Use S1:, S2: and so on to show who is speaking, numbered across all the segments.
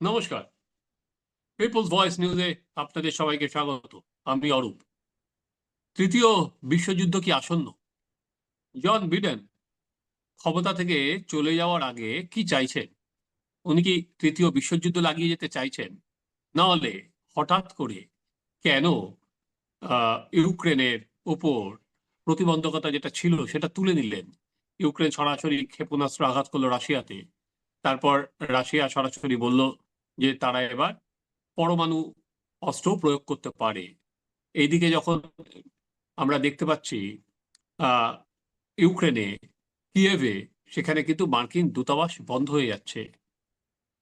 S1: নমস্কার। People's voice নিউজে আপনাদের সবাইকে স্বাগত। আমি অরূপ। তৃতীয় বিশ্বযুদ্ধ কি আসন্ন? জন বিডেন ক্ষমতা থেকে চলে যাওয়ার আগে কি চাইছেন? উনি কি তৃতীয় বিশ্বযুদ্ধ লাগিয়ে যেতে চাইছেন? না হলে হঠাৎ করে কেন ইউক্রেনের ওপর প্রতিবন্ধকতা যেটা ছিল সেটা তুলে নিলেন? ইউক্রেন সরাসরি ক্ষেপণাস্ত্র আঘাত করল রাশিয়াতে। তারপর রাশিয়া সরাসরি বলল যে তারা এবার পরমাণু অস্ত্র প্রয়োগ করতে পারে। এইদিকে যখন আমরা দেখতে পাচ্ছি ইউক্রেনে কিয়েভে সেখানে কিন্তু মার্কিন দূতাবাস বন্ধ হয়ে যাচ্ছে।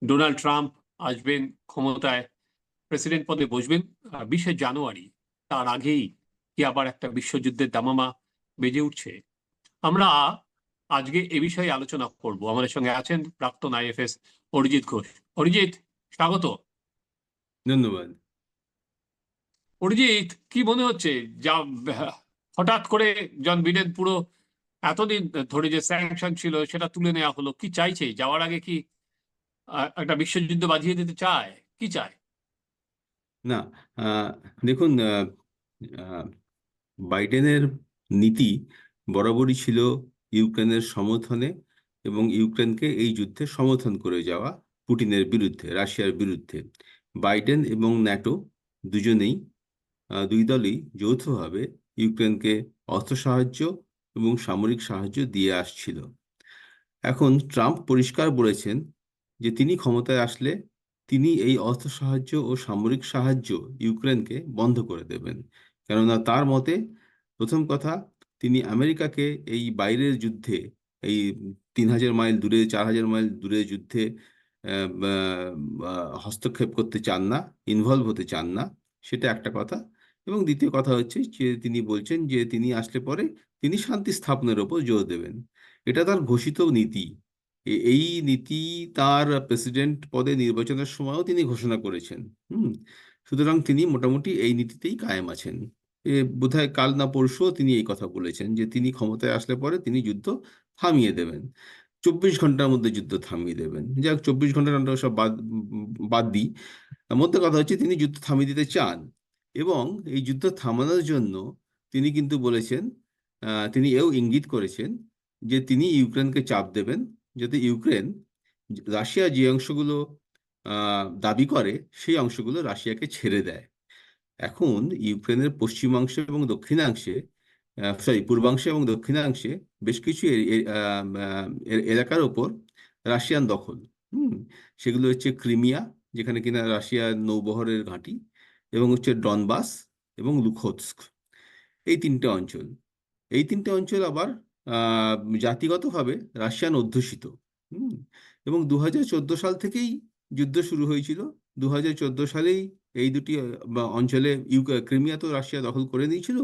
S1: ডোনাল্ড ট্রাম্প আসবেন, ক্ষমতায় প্রেসিডেন্ট পদে বসবেন বিশে জানুয়ারি তার আগেই কি আবার একটা বিশ্বযুদ্ধের দামামা বেজে উঠছে। আমরা আজকে এ বিষয়ে আলোচনা করব। আমাদের সঙ্গে আছেন প্রাক্তন আইএফএস অরিজিৎ ঘোষ। অরিজিৎ স্বাগত।
S2: ধন্যবাদ।
S1: অরিজিৎ কি মনে হচ্ছে? যা হঠাৎ করে জন বিডেন পুরো এতদিন ধরে যে স্যাংশন ছিল সেটা তুলে নেওয়া হলো কি চাইছে? যাওয়ার আগে কি একটা বিশ্বযুদ্ধ বাঁধিয়ে দিতে চায়? কি চায়?
S2: না দেখুন বাইডেনের নীতি বরাবরই ছিল ইউক্রেনের সমর্থনে এবং ইউক্রেনকে এই যুদ্ধে সমর্থন করে যাওয়া। পুতিনের বিরুদ্ধে, রাশিয়ার বিরুদ্ধে, বাইডেন এবং ন্যাটো দুজনেই দুই দলই যৌথভাবে ইউক্রেনকে অস্ত্র সাহায্য এবং সামরিক সাহায্য দিয়ে আসছিল। এখন ট্রাম্প পরিষ্কার বলেছেন যে তিনি ক্ষমতায় আসলে তিনি এই অস্ত্র সাহায্য ও সামরিক সাহায্য ইউক্রেনকে বন্ধ করে দেবেন। কেননা তার মতে, প্রথম কথা, তিনি আমেরিকাকে এই বাইরের যুদ্ধে, এই তিন হাজার মাইল দূরে, চার হাজার মাইল দূরে যুদ্ধে হস্তক্ষেপ করতে চান না ইনভলভ হতে চান না, সেটা একটা কথা। এবং দ্বিতীয় কথা হচ্ছে যে, তিনি বলছেন যে, তিনি আসলে পরে তিনি শান্তি স্থাপনের ওপর জোর দেবেন। এটা তার ঘোষিত নীতি। এই নীতি তার প্রেসিডেন্ট পদে নির্বাচনের সময়ও তিনি ঘোষণা করেছেন। হুম? সুতরাং তিনি মোটামুটি এই নীতিতেই কায়েম আছেন। বোধহয় কাল না পরশুও তিনি এই কথা বলেছেন যে, তিনি ক্ষমতায় আসলে পরে তিনি যুদ্ধ থামিয়ে দেবেন। চব্বিশ ঘণ্টার মধ্যে যুদ্ধ থামিয়ে দেবেন। যাক, চব্বিশ ঘণ্টার আমরা সব বাদ বাদ দিই। মধ্যে কথা হচ্ছে, তিনি যুদ্ধ থামিয়ে দিতে চান এবং এই যুদ্ধ থামানোর জন্য তিনি কিন্তু বলেছেন তিনি এও ইঙ্গিত করেছেন যে তিনি ইউক্রেনকে চাপ দেবেন, যাতে ইউক্রেন রাশিয়া যে অংশগুলো দাবি করে, সেই অংশগুলো রাশিয়াকে ছেড়ে দেয়। এখন ইউক্রেনের পশ্চিমাংশে এবং দক্ষিণাংশে সরি পূর্বাংশে এবং দক্ষিণাংশে বেশ কিছু এলাকার ওপর রাশিয়ান দখল, হুম? সেগুলো হচ্ছে ক্রিমিয়া, যেখানে কিনা রাশিয়ার নৌবহরের ঘাঁটি, এবং হচ্ছে ডনবাস এবং লুখোৎস্ক, এই তিনটে অঞ্চল। এই তিনটে অঞ্চল আবার জাতিগতভাবে রাশিয়ান অধ্যুষিত, হুম? এবং দু হাজার চোদ্দ সাল থেকেই যুদ্ধ শুরু হয়েছিল। দু হাজার চোদ্দ সালেই এই দুটি অঞ্চলে ক্রিমিয়া তো রাশিয়া দখল করে নিয়েছিল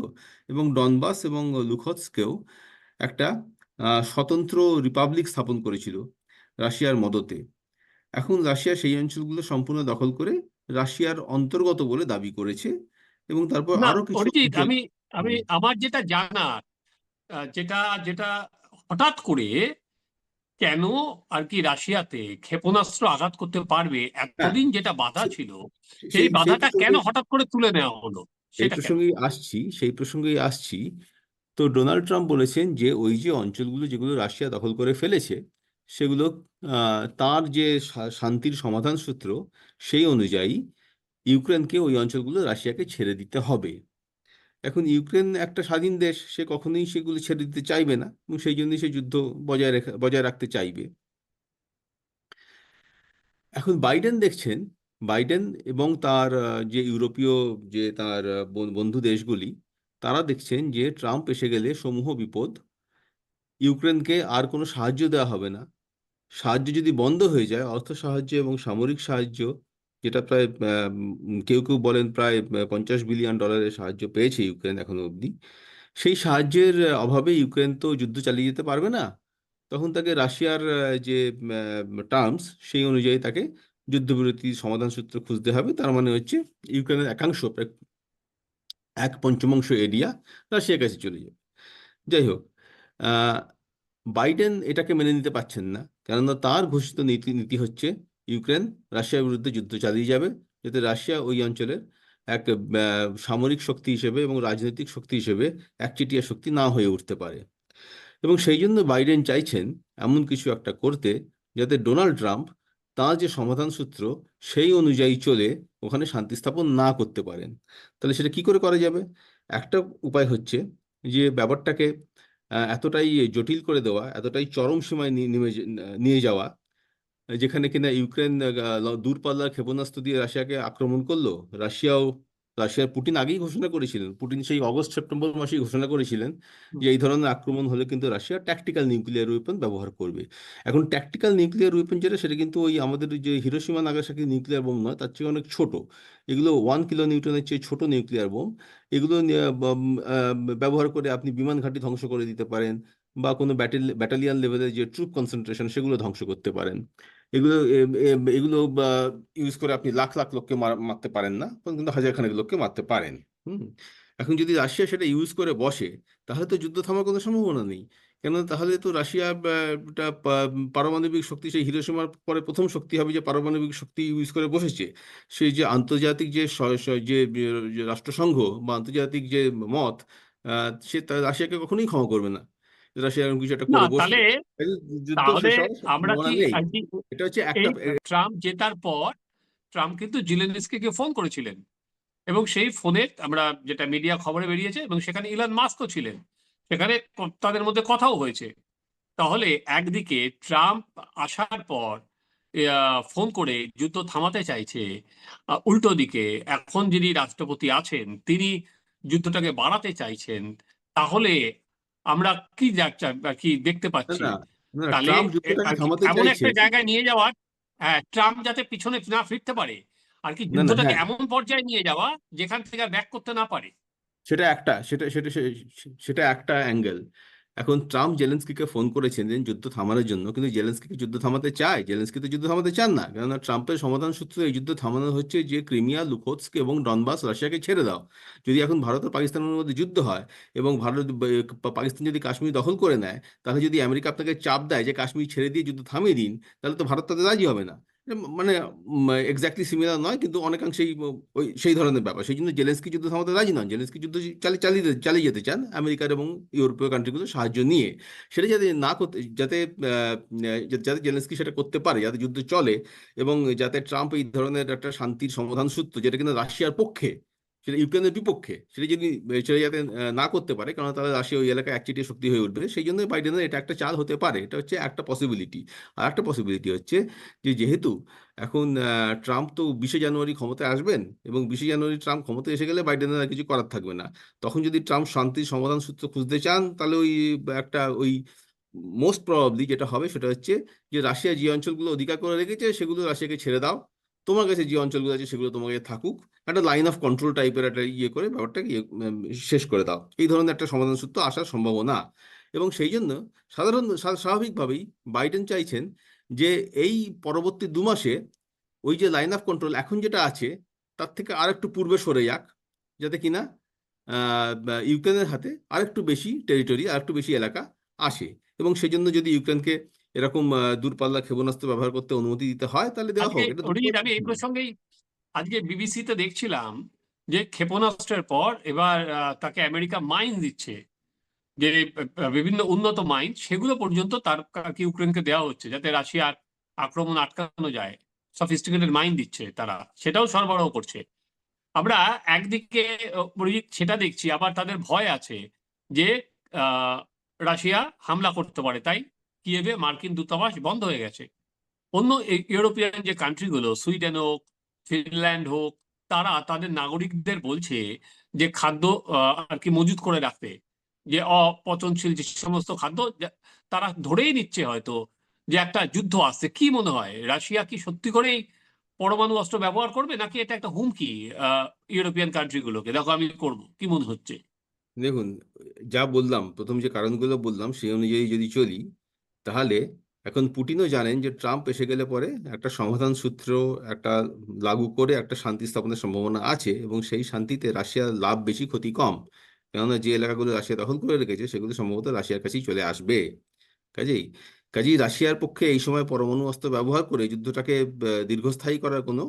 S2: এবং ডনবাস এবং লুখৎস্কেও একটা স্বতন্ত্র রিপাবলিক স্থাপন করেছিল রাশিয়ার মদতে। এখন রাশিয়া সেই অঞ্চলগুলো সম্পূর্ণ দখল করে রাশিয়ার অন্তর্গত বলে দাবি করেছে এবং তারপর আরও কিছু
S1: আমি আমি আমার যেটা জানার আহ, যেটা যেটা হঠাৎ করে কেন আর কি রাশিয়াতে ক্ষেপণাস্ত্র আঘাত করতে পারবে
S2: হ্যাঁ।
S1: এতদিন যেটা বাধা ছিল
S2: সেই
S1: বাধাটা কেন হঠাৎ করে তুলে নেওয়া হলো?
S2: সেই প্রসঙ্গেই আসছি সেই প্রসঙ্গেই আসছি। তো ডোনাল্ড ট্রাম্প বলেছেন যে ওই যে অঞ্চলগুলো যেগুলো রাশিয়া দখল করে ফেলেছে সেগুলো আহ, তার যে শান্তির সমাধান সূত্র সেই অনুযায়ী ইউক্রেনকে ওই অঞ্চলগুলো রাশিয়াকে ছেড়ে দিতে হবে। এখন ইউক্রেন একটা স্বাধীন দেশ, সে কখনোই সেগুলো ছেড়ে দিতে চাইবে না এবং সেই জন্যই সে যুদ্ধ বজায় রেখে, বজায় রাখতে চাইবে। এখন বাইডেন দেখছেন, বাইডেন এবং তার যে ইউরোপীয়, যে তার বন- বন্ধু দেশগুলি, তারা দেখছেন যে ট্রাম্প এসে গেলে সমূহ বিপদ, ইউক্রেনকে আর কোনো সাহায্য দেওয়া হবে না। সাহায্য যদি বন্ধ হয়ে যায়, অর্থ সাহায্য এবং সামরিক সাহায্য যেটা প্রায় কেউ কেউ বলেন প্রায় পঞ্চাশ বিলিয়ন ডলারের সাহায্য পেয়েছে ইউক্রেন এখনও অবধি। সেই সাহায্যের অভাবে ইউক্রেন তো যুদ্ধ চালিয়ে যেতে পারবে না। তখন তাকে রাশিয়ার যে টার্মস, সেই অনুযায়ী তাকে যুদ্ধবিরতি সমাধান সূত্র খুঁজতে হবে। তার মানে হচ্ছে ইউক্রেনের একাংশ এক পঞ্চমাংশ এরিয়া রাশিয়ার কাছে চলে যাবে। যাই হোক বাইডেন এটাকে মেনে নিতে পারছেন না। কেননা তার ঘোষিত নীতি নীতি হচ্ছে ইউক্রেন রাশিয়ার বিরুদ্ধে যুদ্ধ চালিয়ে যাবে, যাতে রাশিয়া ওই অঞ্চলের এক সামরিক শক্তি হিসেবে এবং রাজনৈতিক শক্তি হিসেবে একচেটিয়া শক্তি না হয়ে উঠতে পারে। এবং সেই জন্য বাইডেন চাইছেন এমন কিছু একটা করতে, যাতে ডোনাল্ড ট্রাম্প তাঁর যে সমাধান সূত্র সেই অনুযায়ী চলে ওখানে শান্তি স্থাপন না করতে পারেন। তাহলে সেটা কি করে করা যাবে? একটা উপায় হচ্ছে যে ব্যাপারটাকে এতটাই জটিল করে দেওয়া, এতটাই চরম সীমায় নেমে, নিয়ে যাওয়া যেখানে কিনা ইউক্রেন দূরপাল্লার ক্ষেপণাস্ত্র দিয়ে রাশিয়াকে আক্রমণ করল রাশিয়াও রাশিয়ার পুটিন আগেই ঘোষণা করেছিলেন পুতিন সেই অগস্ট সেপ্টেম্বর মাসেই ঘোষণা করেছিলেন যে এই ধরনের আক্রমণ হলে কিন্তু রাশিয়া ট্যাকটিক্যাল নিউক্লিয়ার ওয়েপন ব্যবহার করবে। এখন ট্যাকটিক্যাল নিউক্লিয়ার ওয়েপন যেটা সেটা কিন্তু ওই আমাদের যে হিরোসীমা নাগাসাকি নিউক্লিয়ার বোম নয় তার চেয়ে অনেক ছোট। এগুলো ওয়ান কিলো নিউটনের চেয়ে ছোট নিউক্লিয়ার বোম এগুলো ব্যবহার করে আপনি বিমান ঘাঁটি ধ্বংস করে দিতে পারেন বা কোনো ব্যাটাল ব্যাটালিয়ান লেভেলের যে ট্রুপ কনসেন্ট্রেশন সেগুলো ধ্বংস করতে পারেন। এগুলো এগুলো ইউজ করে আপনি লাখ লাখ লোককে মার- মারতে পারেন না কিন্তু হাজার খানেক লোককে মারতে পারেন, হুম? এখন যদি রাশিয়া সেটা ইউজ করে বসে, তাহলে তো যুদ্ধ থামার কোনো সম্ভাবনা নেই। কেন তাহলে তো রাশিয়া পারমাণবিক শক্তি, সেই হিরোশিমার পরে প্রথম শক্তি হবে যে পারমাণবিক শক্তি ইউজ করে বসেছে। সেই যে আন্তর্জাতিক যে যে রাষ্ট্রসংঘ বা আন্তর্জাতিক যে মত সে রাশিয়াকে কখনোই ক্ষমা করবে না। কিছু একটা করে
S1: তাহলে আমরা কি
S2: এটা হচ্ছে একটা
S1: ট্রাম্প জেতার পর ট্রাম্প কিন্তু জিলেনস্কিকে ফোন করেছিলেন। এবং সেই ফোনে আমরা যেটা মিডিয়া খবরে বেরিয়েছে এবং সেখানে ইলন মাস্কও ছিলেন। সেখানে তাদের মধ্যে কথাও হয়েছে। তাহলে একদিকে ট্রাম্প আসার পর ফোন করে যুদ্ধ থামাতে চাইছে উল্টো দিকে এখন যিনি রাষ্ট্রপতি আছেন তিনি যুদ্ধটাকে বাড়াতে চাইছেন তাহলে আমরা কি কি দেখতে পাচ্ছি? তাহলে এমন একটা জায়গায় নিয়ে যাওয়ার হ্যাঁ ট্রাম্প যাতে পিছনে না ফিরতে পারে আর কি যুদ্ধটাকে
S2: হ্যাঁ।
S1: এমন পর্যায়ে নিয়ে যাওয়া যেখান থেকে ব্যাক করতে না পারে।
S2: সেটা একটা সেটা সেটা সেটা একটা অ্যাঙ্গেল এখন ট্রাম্প জেলেন্সকিকে ফোন করেছেন যুদ্ধ থামানোর জন্য, কিন্তু জেলেন্সকিকে যুদ্ধ থামাতে চায় জেলেন্সকি তো যুদ্ধ থামাতে চান না, কেননা ট্রাম্পের সমাধান সূত্র এই যুদ্ধ থামানো হচ্ছে যে ক্রিমিয়া লুকোৎস্ক এবং ডনবাস রাশিয়াকে ছেড়ে দাও। যদি এখন ভারত ও পাকিস্তানের মধ্যে যুদ্ধ হয় এবং ভারত পাকিস্তান যদি কাশ্মীর দখল করে নেয়, তাহলে যদি আমেরিকা আপনাকে চাপ দেয় যে কাশ্মীর ছেড়ে দিয়ে যুদ্ধ থামিয়ে দিন, তাহলে তো ভারত তাতে রাজি হবে না। মানে এক্স্যাক্টলি সিমিলার নয়, কিন্তু অনেকাংশেই ওই সেই ধরনের ব্যাপার। সেই জন্য জেলেন্সকি যুদ্ধ থামাতে রাজি নন। জেলেন্সকি যুদ্ধ চালিয়ে চালিয়ে চালিয়ে যেতে চান আমেরিকার এবং ইউরোপীয় কান্ট্রিগুলো সাহায্য নিয়ে। সেটা যাতে না করতে, যাতে যাতে জেলেন্সকি সেটা করতে পারে, যাতে যুদ্ধ চলে এবং যাতে ট্রাম্প এই ধরনের একটা শান্তির সমাধান সূত্র, যেটা কিন্তু রাশিয়ার পক্ষে সেটা ইউক্রেনের বিপক্ষে। সেটা যদি, সেটা যাতে না করতে পারে কারণ তাহলে রাশিয়া ওই এলাকায় একচেটিয়া শক্তি হয়ে উঠবে। সেই জন্য বাইডেনের এটা একটা চাল হতে পারে। এটা হচ্ছে একটা পসিবিলিটি আর একটা পসিবিলিটি হচ্ছে যে, যেহেতু এখন ট্রাম্প তো বিশে জানুয়ারি ক্ষমতায় আসবেন এবং বিশে জানুয়ারি ট্রাম্প ক্ষমতায় এসে গেলে বাইডেনের আর কিছু করার থাকবে না। তখন যদি ট্রাম্প শান্তির সমাধান সূত্র খুঁজতে চান, তাহলে ওই, একটা ওই মোস্ট প্রবাবলি যেটা হবে সেটা হচ্ছে যে, রাশিয়া যে অঞ্চলগুলো অধিকার করে রেখেছে, সেগুলো রাশিয়াকে ছেড়ে দাও। তোমার কাছে যে অঞ্চলগুলো আছে, সেগুলো তোমার কাছে থাকুক। একটা লাইন অফ কন্ট্রোল টাইপের একটা ইয়ে করে ব্যাপারটাকে ইয়ে, শেষ করে দাও। এই ধরনের একটা সমাধান সূত্র আসার সম্ভাবনা। এবং সেই জন্য সাধারণ স্বাভাবিকভাবেই বাইডেন চাইছেন যে এই পরবর্তী দু মাসে ওই যে লাইন অফ কন্ট্রোল এখন যেটা আছে তার থেকে আর একটু পূর্বে সরে যাক যাতে কিনা ইউক্রেনের হাতে আরেকটু বেশি টেরিটরি আর একটু বেশি এলাকা আসে। এবং সেই জন্য যদি ইউক্রেনকে এরকম দূরপাল্লা ক্ষেপণাস্ত্র ব্যবহার করতে অনুমতি দিতে হয় তাহলে দেওয়া
S1: আজকে
S2: হোক। এটা
S1: আমি এই প্রসঙ্গেই আজকে বিবিসিতে দেখছিলাম যে ক্ষেপণাস্ত্রের পর এবার তাকে আমেরিকা মাইন দিচ্ছে। যে বিভিন্ন উন্নত মাইন সেগুলো পর্যন্ত তার কা- ইউক্রেনকে দেওয়া হচ্ছে, যাতে রাশিয়ার আক্রমণ আটকানো যায়। সফিস্টিকেটেড মাইন দিচ্ছে তারা, সেটাও সরবরাহ করছে। আমরা একদিকে সেটা দেখছি, আবার তাদের ভয় আছে যে রাশিয়া হামলা করতে পারে, তাই কিয়েভে মার্কিন দূতাবাস বন্ধ হয়ে গেছে। অন্য ইউরোপিয়ান যে কান্ট্রিগুলো সুইডেন হোক ফিনল্যান্ড হোক, তারা তাদের নাগরিকদের বলছে যে খাদ্য আর কি মজুত করে রাখতে, যে অপচনশীল যে সমস্ত খাদ্য তারা ধরেই নিচ্ছে হয়তো যে একটা যুদ্ধ আসছে। কি মনে হয়? রাশিয়া কি সত্যি করেই পরমাণু অস্ত্র ব্যবহার করবে, নাকি এটা একটা হুমকি ইউরোপিয়ান কান্ট্রিগুলোকে? দেখো আমি করব, কি মনে হচ্ছে?
S2: দেখুন, যা বললাম, প্রথম যে কারণগুলো বললাম, সেই অনুযায়ী যদি চলি, তাহলে এখন পুটিনও জানেন যে ট্রাম্প এসে গেলে পরে একটা সমাধান সূত্র, একটা লাগু করে একটা শান্তি স্থাপনের সম্ভাবনা আছে এবং সেই শান্তিতে রাশিয়ার লাভ বেশি, ক্ষতি কম। কেননা যে এলাকাগুলো রাশিয়া দখল করে রেখেছে সেগুলো সম্ভবত রাশিয়ার কাছেই চলে আসবে। কাজেই কাজেই রাশিয়ার পক্ষে এই সময় পরমাণু অস্ত্র ব্যবহার করে যুদ্ধটাকে দীর্ঘস্থায়ী করার কোনো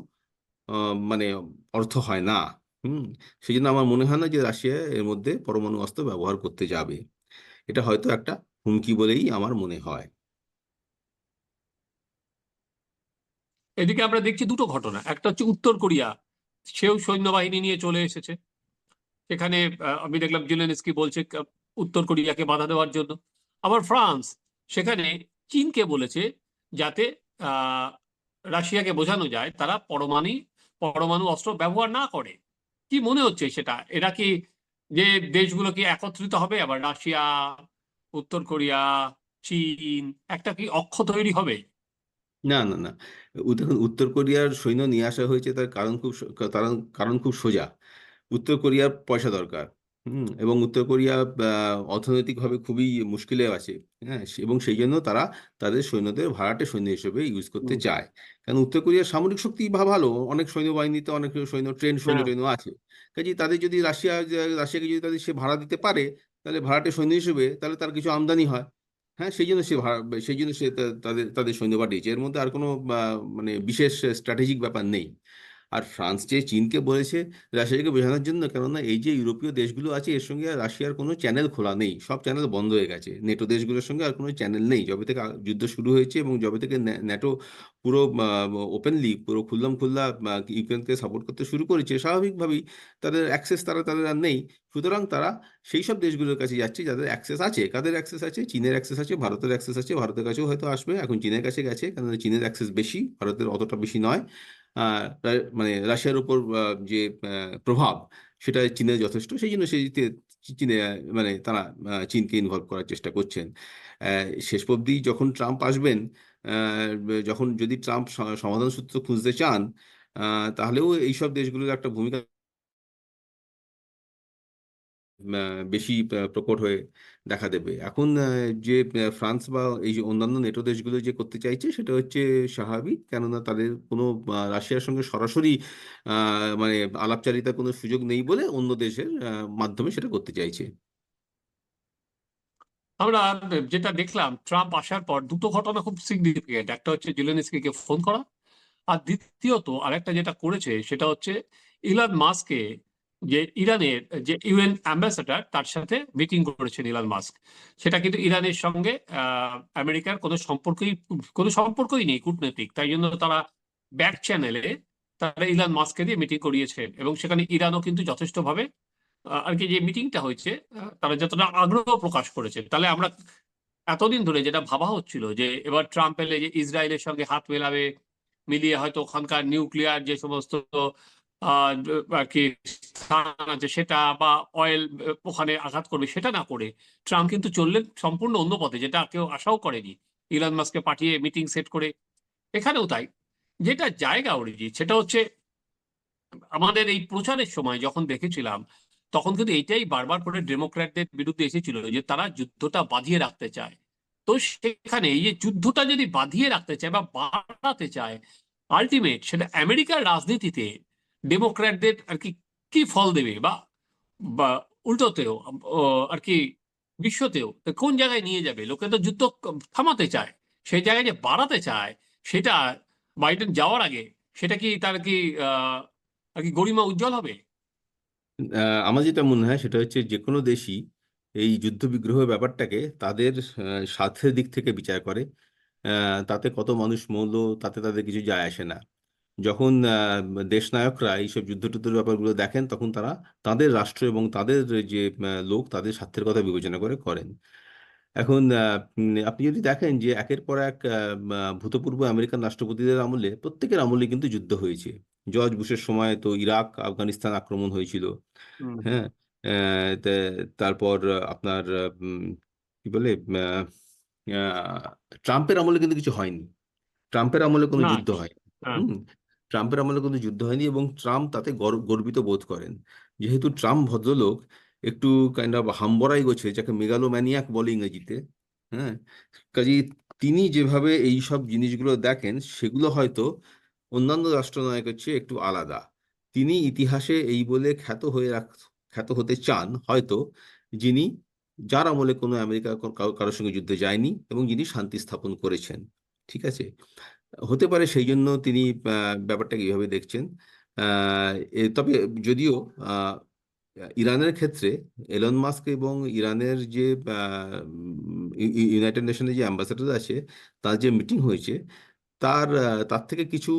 S2: মানে অর্থ হয় না। হুম সেই জন্য আমার মনে হয় না যে রাশিয়া এর মধ্যে পরমাণু অস্ত্র ব্যবহার করতে যাবে। এটা হয়তো একটা হুমকি বলেই আমার মনে হয়।
S1: এদিকে আমরা দেখছি দুটো ঘটনা। একটা হচ্ছে উত্তর কোরিয়া। সেও সৈন্যবাহিনী নিয়ে চলে এসেছে। আহ, আমি দেখলাম জেলেনস্কি বলছে উত্তর কোরিয়াকে বাধা দেওয়ার জন্য। আবার ফ্রান্স সেখানে চীনকে বলেছে যাতে রাশিয়াকে বোঝানো যায় তারা পরমাণু পরমাণু অস্ত্র ব্যবহার না করে। কি মনে হচ্ছে সেটা? এরা কি যে দেশগুলো কি একত্রিত হবে আবার রাশিয়া উত্তর কোরিয়া চীন একটা কি অক্ষ তৈরি হবে?
S2: না না না। দেখুন উত্তর কোরিয়ার সৈন্য নিয়ে আসা হয়েছে তার কারণ খুব স- কারণ কারণ খুব সোজা। উত্তর কোরিয়ার পয়সা দরকার হুম এবং উত্তর কোরিয়া অর্থনৈতিকভাবে খুবই মুশকিলে আছে হ্যাঁ এবং সেই জন্য তারা তাদের সৈন্যদের ভাড়াটে সৈন্য হিসেবে ইউজ করতে। চায়। কারণ উত্তর কোরিয়ার সামরিক শক্তি ভালো অনেক সৈন্যবাহিনীতে অনেক সৈন্য ট্রেন সৈন্য
S1: হ্যাঁ।
S2: ট্রেনও আছে। কাজেই তাদের যদি রাশিয়া রাশিয়াকে যদি তাদের সে ভাড়া দিতে পারে তাহলে ভাড়াটে সৈন্য হিসেবে তাহলে তার কিছু আমদানি হয়। হ্যাঁ সেই জন্য সে সেই জন্য সে তাদের তাদের সৈন্য পাঠিয়েছে এর মধ্যে আর কোনো মানে বিশেষ স্ট্র্যাটেজিক ব্যাপার নেই। আর ফ্রান্স যে চীনকে বলেছে রাশিয়াকে বোঝানোর জন্য, কেননা এই যে ইউরোপীয় দেশগুলো আছে, এর সঙ্গে আর রাশিয়ার কোনো চ্যানেল খোলা নেই। সব চ্যানেল বন্ধ হয়ে গেছে। নেটো দেশগুলোর সঙ্গে আর কোনো চ্যানেল নেই। যবে থেকে যুদ্ধ শুরু হয়েছে এবং যবে থেকে ন্যা- ন্যাটো পুরো ওপেনলি পুরো খুল্লাম খুল্লা ইউক্রেনকে সাপোর্ট করতে শুরু করেছে, স্বাভাবিকভাবেই তাদের অ্যাক্সেস তারা, তাদের আর নেই। সুতরাং তারা সেই সব দেশগুলোর কাছে যাচ্ছে, যাদের অ্যাক্সেস আছে। কাদের অ্যাক্সেস আছে? চীনের অ্যাক্সেস আছে, ভারতের অ্যাক্সেস আছে। ভারতের কাছেও হয়তো আসবে, এখন চীনের কাছে গেছে কারণ চীনের অ্যাক্সেস বেশি, ভারতের অতটা বেশি নয়। মানে রাশিয়ার উপর যে প্রভাব সেটা চীনের যথেষ্ট। সেই জন্য সেই চীনে মানে তারা চীনকে ইনভলভ করার চেষ্টা করছেন। শেষ অবধি যখন ট্রাম্প আসবেন যখন যদি ট্রাম্প সমাধান সূত্র খুঁজতে চান তাহলেও এইসব দেশগুলোর একটা ভূমিকা বেশি প্রকট হয়ে দেখা দেবে। এখন যে ফ্রান্স বা এই যে অন্যান্য নেটো দেশগুলো যে করতে চাইছে, সেটা হচ্ছে স্বাভাবিক। কেননা তাদের কোনো রাশিয়ার সঙ্গে সরাসরি মানে আলাপচারিতার কোনো সুযোগ নেই বলে অন্য দেশের মাধ্যমে সেটা করতে চাইছে।
S1: আমরা যেটা দেখলাম, ট্রাম্প আসার পর দুটো ঘটনা খুব সিগনিফিকেন্ট একটা হচ্ছে জেলেনস্কিকে ফোন করা। আর দ্বিতীয়ত আরেকটা যেটা করেছে, সেটা হচ্ছে ইলন মাস্ককে যে ইরানের যে ইউএন অ্যাম্বাসেডার তার সাথে মিটিং করেছেন ইলান মাস্ক। সেটা কিন্তু ইরানের সঙ্গে আমেরিকার কোনো সম্পর্কই কোনো সম্পর্কই নেই কূটনৈতিক। তাই জন্য তারা ব্যাক চ্যানেলে তারা ইলান মাস্ককে দিয়ে মিটিং করিয়েছেন এবং সেখানে ইরানও কিন্তু যথেষ্টভাবে আর কি যে মিটিংটা হয়েছে তারা যতটা আগ্রহ প্রকাশ করেছে। তাহলে আমরা এতদিন ধরে যেটা ভাবা হচ্ছিল যে এবার ট্রাম্প এলে যে ইসরায়েলের সঙ্গে হাত মেলাবে, মিলিয়ে হয়তো ওখানকার নিউক্লিয়ার যে সমস্ত আর কি স্থান আছে সেটা বা অয়েল ওখানে আঘাত করবে সেটা না করে। ট্রাম্প কিন্তু চললেন সম্পূর্ণ অন্য পথে, যেটা কেউ আশাও করেনি। ইলন মাস্ককে পাঠিয়ে মিটিং সেট করে। এখানেও তাই। যেটা জায়গা অরিজিৎ সেটা হচ্ছে আমাদের এই প্রচারের সময় যখন দেখেছিলাম, তখন কিন্তু এইটাই বারবার করে ডেমোক্র্যাটদের বিরুদ্ধে এসেছিল যে তারা যুদ্ধটা বাঁধিয়ে রাখতে চায়। তো সেখানে এই যে যুদ্ধটা যদি বাঁধিয়ে রাখতে চায় বা বাড়াতে চায় আলটিমেট সেটা আমেরিকার রাজনীতিতে ডেমোক্র্যাটদের আর কি কি ফল দেবে বা বা উল্টোতেও আর কি বিশ্বতেও কোন জায়গায় নিয়ে যাবে? লোকে তো যুদ্ধ থামাতে চায়। সেই জায়গায় যে বাড়াতে চায়, সেটা বাইডেন যাওয়ার আগে, সেটা কি তার কি আর কি গরিমা উজ্জ্বল হবে?
S2: আমার যেটা মনে হয় সেটা হচ্ছে যে কোনো দেশই এই যুদ্ধবিগ্রহ ব্যাপারটাকে তাদের স্বার্থের দিক থেকে বিচার করে। তাতে কত মানুষ মরলো, তাতে তাদের কিছু যায় আসে না। যখন দেশনায়করা এইসব যুদ্ধ টুদ্ধের ব্যাপারগুলো দেখেন তখন তারা তাদের রাষ্ট্র এবং তাদের যে লোক তাদের স্বার্থের কথা বিবেচনা করে করেন। এখন আপনি যদি দেখেন যে একের পর এক ভূতপূর্ব আমেরিকান রাষ্ট্রপতিদের আমলে প্রত্যেকের আমলে কিন্তু যুদ্ধ হয়েছে। জর্জ বুশের সময় তো ইরাক আফগানিস্তান আক্রমণ হয়েছিল। হ্যাঁ আহ, তারপর আপনার কি বলে আহ, আহ, ট্রাম্পের আমলে কিন্তু কিছু হয়নি। ট্রাম্পের আমলে কোনো যুদ্ধ হয় হুম ট্রাম্পের আমলে কোনো যুদ্ধ হয়নি এবং ট্রাম্প তাতে গর্ব- গর্বিত বোধ করেন। যেহেতু ট্রাম্প ভদ্রলোক, একটু কাইন্ড অফ হাম্বড়াই গোছে, যাকে মেগালোম্যানিয়াক বলে ইংরেজিতে হ্যাঁ? কাজেই তিনি যেভাবে এই সব জিনিসগুলো দেখেন, সেগুলো হয়তো অন্যান্য রাষ্ট্রনায়কের চেয়ে একটু আলাদা। তিনি ইতিহাসে এই বলে খ্যাত হয়ে রাখ, খ্যাত হতে চান, হয়তো যিনি, যার আমলে কোনো আমেরিকা কারোর সঙ্গে যুদ্ধে যায়নি এবং যিনি শান্তি স্থাপন করেছেন, ঠিক আছে? হতে পারে সেই জন্য তিনি ব্যাপারটাকে এইভাবে দেখছেন। তবে যদিও ইরানের ক্ষেত্রে এলন মাস্ক এবং ইরানের যে ইউনাইটেড নেশনের যে অ্যাম্বাসেডর আছে, তার যে মিটিং হয়েছে তার তার থেকে কিছু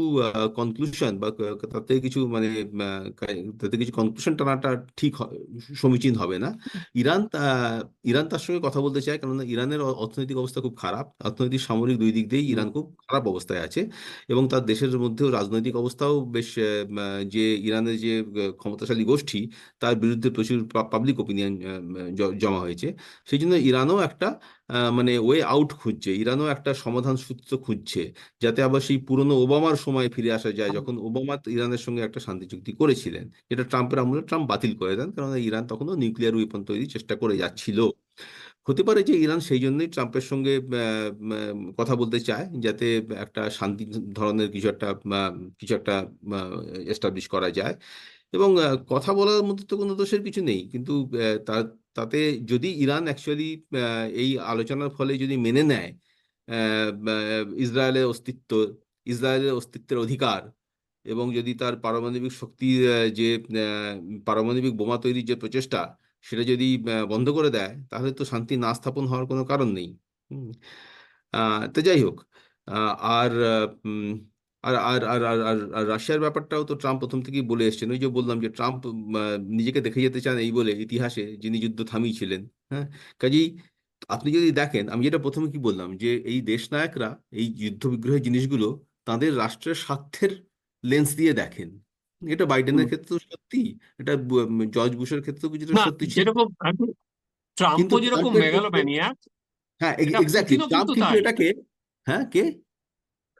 S2: কনক্লুশন বা তার থেকে কিছু মানে তার থেকে কিছু কনক্লুশন টানাটা ঠিক সমীচীন হবে না। ইরান ইরান তার সঙ্গে কথা বলতে চায় কেননা ইরানের অর্থনৈতিক অবস্থা খুব খারাপ। অর্থনৈতিক সামরিক দুই দিক দিয়েই ইরান খুব খারাপ অবস্থায় আছে এবং তার দেশের মধ্যেও রাজনৈতিক অবস্থাও বেশ যে ইরানের যে ক্ষমতাশালী গোষ্ঠী তার বিরুদ্ধে প্রচুর পাবলিক ওপিনিয়ন জমা হয়েছে। সেই জন্য ইরানও একটা মানে ওয়ে আউট খুঁজছে ইরানও একটা সমাধান সূত্র খুঁজছে যাতে আবার সেই পুরনো ওবামার সময় ফিরে আসা যায় যখন ওবামা ইরানের সঙ্গে একটা শান্তি চুক্তি করেছিলেন। যেটা ট্রাম্পের আমলে ট্রাম্প বাতিল করে দেন কারণ ইরান তখনও নিউক্লিয়ার ওয়েপন তৈরির চেষ্টা করে যাচ্ছিল। হতে পারে যে ইরান সেই জন্যই ট্রাম্পের সঙ্গে কথা বলতে চায় যাতে একটা শান্তি ধরনের কিছু একটা কিছু একটা এস্টাবলিশ করা যায়। এবং কথা বলার মধ্যে তো কোনো দোষের কিছু নেই কিন্তু আহ, তা- তাতে যদি ইরান অ্যাকচুয়ালি এই আলোচনার ফলে যদি মেনে নেয় ইসরায়েলের অস্তিত্ব, ইসরায়েলের অস্তিত্বের অধিকার এবং যদি তার পারমাণবিক শক্তি যে পারমাণবিক বোমা তৈরির যে প্রচেষ্টা সেটা যদি বন্ধ করে দেয়, তাহলে তো শান্তি না স্থাপন হওয়ার কোনো কারণ নেই। তো যাই হোক আর আর আর আর আর আর আর রাশিয়ার ব্যাপারটাও তো ট্রাম্প প্রথম থেকেই বলে এসছেন। ওই যে বললাম যে ট্রাম্প নিজেকে দেখে যেতে চান এই বলে ইতিহাসে যিনি যুদ্ধ থামিয়েছিলেন হ্যাঁ? কাজেই আপনি যদি দেখেন আমি যেটা প্রথমে কি বললাম যে এই দেশনায়করা এই যুদ্ধ বিগ্রহের জিনিসগুলো তাদের রাষ্ট্রের স্বার্থের লেন্স দিয়ে দেখেন। এটা বাইডেনের
S1: হুম।
S2: ক্ষেত্রেও সত্যি এটা জর্জ বুশের ক্ষেত্রেও কিছুটা সত্যি ছিল।
S1: যেরকম ট্রাম্পও
S2: কিন্তু
S1: যেরকম
S2: ক্ষেত্রে
S1: মেগালোম্যানিয়াক
S2: হ্যাঁ এক্স্যাক্টলি ট্রাম্প
S1: কিন্তু
S2: এটাকে হ্যাঁ কে?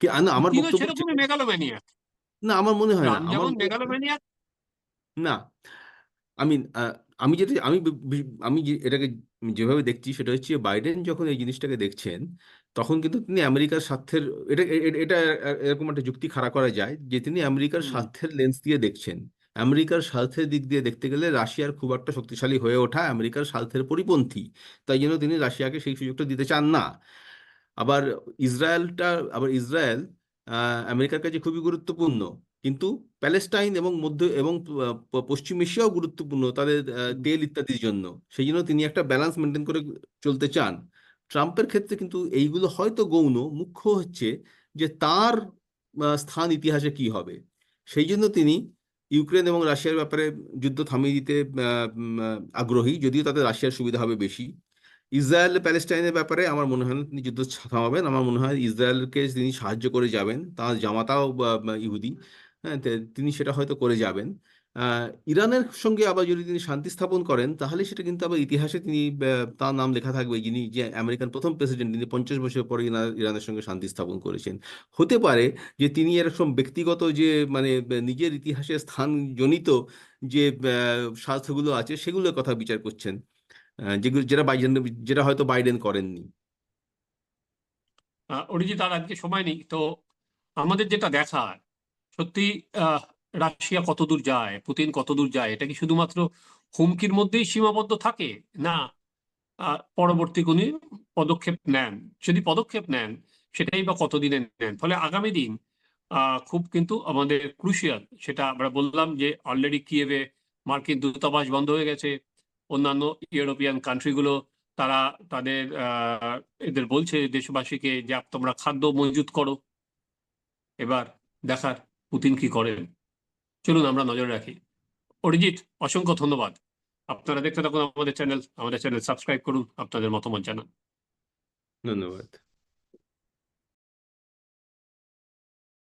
S2: কে না আমার বক্তব্য
S1: মেগালোম্যানিয়াক
S2: না আমার মনে হয় না।
S1: যেমন মেগালোম্যানিয়াক
S2: না। আমি আমি যেটা আমি আমি এটাকে যেভাবে দেখছি সেটা হচ্ছে বাইডেন যখন এই জিনিসটাকে দেখছেন তখন কিন্তু তিনি আমেরিকার স্বার্থের এটা এটা এরকম একটা যুক্তি খাড়া করা যায় যে তিনি আমেরিকার স্বার্থের লেন্স দিয়ে দেখছেন। আমেরিকার স্বার্থের দিক দিয়ে দেখতে গেলে রাশিয়ার খুব একটা শক্তিশালী হয়ে ওঠা আমেরিকার স্বার্থের পরিপন্থী। তাই জন্য তিনি রাশিয়াকে সেই সুযোগটা দিতে চান না। আবার ইসরায়েলটা, আবার ইসরায়েল আমেরিকার কাছে খুবই গুরুত্বপূর্ণ। কিন্তু প্যালেস্টাইন এবং মধ্য, এবং পশ্চিম এশিয়াও গুরুত্বপূর্ণ তাদের তেল ইত্যাদির জন্য। সেই জন্য তিনি একটা ব্যালেন্স মেনটেন করে চলতে চান। ট্রাম্পের ক্ষেত্রে কিন্তু এইগুলো হয়তো গৌণ। মুখ্য হচ্ছে যে তার স্থান ইতিহাসে কি হবে। সেই জন্য তিনি ইউক্রেন এবং রাশিয়ার ব্যাপারে যুদ্ধ থামিয়ে দিতে আগ্রহী। যদিও তাতে রাশিয়ার সুবিধা হবে বেশি। ইসরায়েল প্যালেস্টাইনের ব্যাপারে আমার মনে হয় তিনি যুদ্ধ থামাবেন। আমার মনে হয় ইসরায়েলকে তিনি সাহায্য করে যাবেন। তার জামাতাও ইহুদি। হ্যাঁ তিনি সেটা হয়তো করে যাবেন। ইরানের সঙ্গে আবার যদি তিনি শান্তি স্থাপন করেন, তাহলে সেটা কিন্তু আবার ইতিহাসে তিনি তার নাম লেখা থাকবে যিনি, যে আমেরিকান প্রথম প্রেসিডেন্ট তিনি পঞ্চাশ বছর পরে ইরানের সঙ্গে শান্তি স্থাপন করেছেন। হতে পারে যে তিনি এরকম ব্যক্তিগত যে মানে নিজের ইতিহাসে স্থানজনিত যে স্বার্থগুলো আছে, সেগুলোর কথা বিচার করছেন। যেগুলো, যেটা বাইডেন যেটা হয়তো বাইডেন করেননি।
S1: অরিজিৎ, আর আজকে সময় নেই। তো আমাদের যেটা দেখার, সত্যি রাশিয়া কতদূর যায়, পুতিন কতদূর যায়, এটা কি শুধুমাত্র হুমকির মধ্যেই সীমাবদ্ধ থাকে? না পরবর্তী কোন পদক্ষেপ নেন। যদি পদক্ষেপ নেন, সেটাই বা কতদিনে নেন? ফলে আগামী দিন খুব কিন্তু আমাদের ক্রুশিয়াল সেটা আমরা বললাম যে অলরেডি কিয়েভে মার্কিন দূতাবাস বন্ধ হয়ে গেছে। অন্যান্য ইউরোপিয়ান কান্ট্রিগুলো তারা তাদের এদের বলছে দেশবাসীকে যে তোমরা খাদ্য মজুত করো। এবার দেখার পুতিন কি করেন। চলুন আমরা নজর রাখি। অরিজিৎ, অসংখ্য ধন্যবাদ। আপনারা দেখতে থাকুন আমাদের চ্যানেল আমাদের চ্যানেল সাবস্ক্রাইব করুন, আপনাদের মতামত জানান।
S2: ধন্যবাদ।